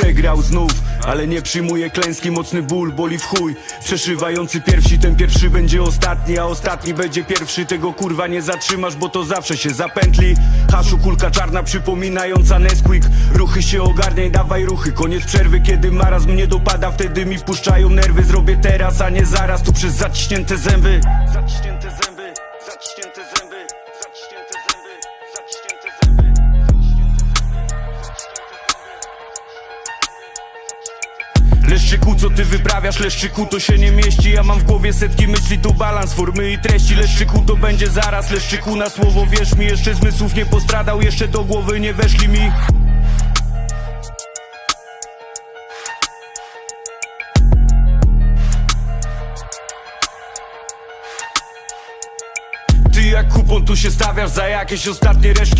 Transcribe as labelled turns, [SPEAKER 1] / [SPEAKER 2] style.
[SPEAKER 1] przegrał znów Ale nie przyjmuje klęski, mocny ból, boli w chuj. Przeszywający pierwsi, ten pierwszy będzie ostatni A ostatni będzie pierwszy, tego kurwa nie zatrzymasz Bo to zawsze się zapętli. Haszu kulka czarna przypominająca Nesquik. Ruchy się ogarniaj, dawaj ruchy. Koniec przerwy, kiedy marazm mnie dopada Wtedy mi puszczają nerwy. Zrobię teraz, a nie zaraz Tu przez zaciśnięte zęby. Zaciśnięte zęby, Leszczyku, co ty wyprawiasz? Leszczyku, to się nie mieści Ja mam w głowie setki myśli, to balans formy i treści. Leszczyku, to będzie zaraz Leszczyku, na słowo wierz mi Jeszcze zmysłów nie postradał, jeszcze do głowy nie weszli mi. Ty jak kupon tu się stawiasz za jakieś ostatnie resztki